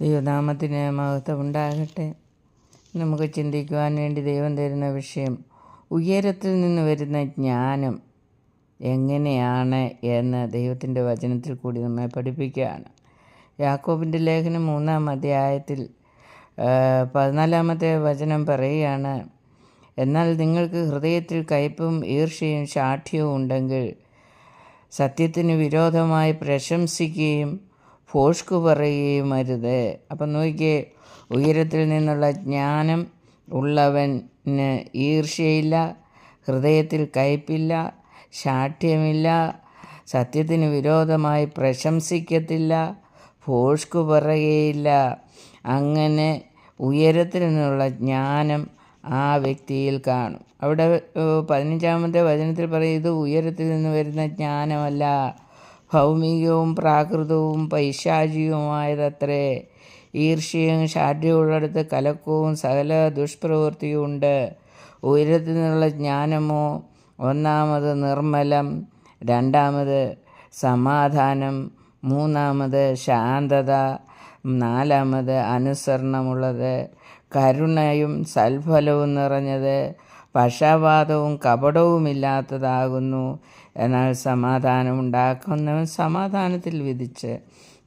ദൈവനാമത്തിന് മഹത്വം ഉണ്ടാകട്ടെ നമുക്ക് ചിന്തിക്കുവാൻ വേണ്ടി ദൈവം തരുന്ന വിഷയം ഉയരത്തിൽ നിന്ന് വരുന്ന ജ്ഞാനം എങ്ങനെയാണ് എന്ന് ദൈവത്തിന്റെ വചനത്തിൽ കൂടി നമ്മെ പഠിപ്പിക്കുകയാണ്. യാക്കോബിന്റെ ലേഖനം മൂന്നാം അധ്യായത്തിൽ പതിനാലാമത്തെ വചനം പറയുകയാണ് എന്നാൽ നിങ്ങൾക്ക് ഹൃദയത്തിൽ കയ്പും ഈർഷ്യയും ശാഠ്യവും ഉണ്ടെങ്കിൽ സത്യത്തിന് വിരോധമായി പ്രശംസിക്കുകയും ഫോഷ്കു പറയുകയും അരുത് അപ്പം നോക്കിയേ ഉയരത്തിൽ നിന്നുള്ള ജ്ഞാനം ഉള്ളവന് ഈർഷ്യയില്ല ഹൃദയത്തിൽ കയ്പില്ല ശാഠ്യമില്ല സത്യത്തിന് വിരോധമായി പ്രശംസിക്കത്തില്ല ഫോഷ്കു പറയുകയില്ല. അങ്ങനെ ഉയരത്തിൽ നിന്നുള്ള ജ്ഞാനം ആ വ്യക്തിയിൽ കാണും. അവിടെ പതിനഞ്ചാമത്തെ വചനത്തിൽ പറയും ഇത് ഉയരത്തിൽ നിന്ന് വരുന്ന ജ്ഞാനമല്ല. ഭൗമികവും പ്രാകൃതവും പൈശാചികവുമായതത്രേ. ഈർഷ്യയും ഷാഠ്യമുള്ളിടത്ത് കലക്കവും സകല ദുഷ്പ്രവൃത്തിയും ഉണ്ട്. ഉയരത്തിൽ നിന്നുള്ള ജ്ഞാനമോ ഒന്നാമത് നിർമ്മലം രണ്ടാമത് സമാധാനം മൂന്നാമത് ശാന്തത നാലാമത് അനുസരണമുള്ളത് കരുണയും സൽഫലവും നിറഞ്ഞത് പക്ഷപാതവും കപടവുമില്ലാത്തതാകുന്നു. എന്നാൽ സമാധാനം ഉണ്ടാക്കുന്നവൻ സമാധാനത്തിൽ വിധിച്ച്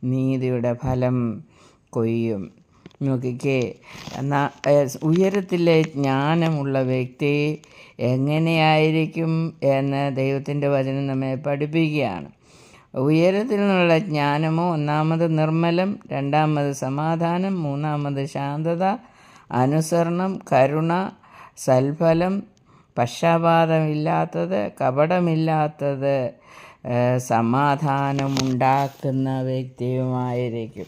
നീതിയുടെ ഫലം കൊയ്യും. നോക്കിക്കേ ഉയരത്തിലെ ജ്ഞാനമുള്ള വ്യക്തി എങ്ങനെയായിരിക്കും എന്ന് ദൈവത്തിന്റെ വചനം നമ്മെ പഠിപ്പിക്കുകയാണ്. ഉയരത്തിൽ നിന്നുള്ള ജ്ഞാനമോ ഒന്നാമത് നിർമ്മലം രണ്ടാമത് സമാധാനം മൂന്നാമത് ശാന്തത അനുസരണം കരുണ സൽഫലം പക്ഷപാതമില്ലാത്തത് കപടമില്ലാത്തത് സമാധാനമുണ്ടാക്കുന്ന വ്യക്തിയുമായിരിക്കും.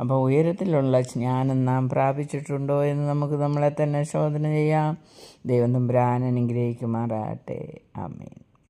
അപ്പോൾ ഉയരത്തിലുള്ള ജ്ഞാനം നാം പ്രാപിച്ചിട്ടുണ്ടോ എന്ന് നമുക്ക് നമ്മളെ തന്നെ ശോധന ചെയ്യാം. ദൈവം തമ്പുരാൻ അനുഗ്രഹിക്കുമാറാകട്ടെ. ആമേൻ.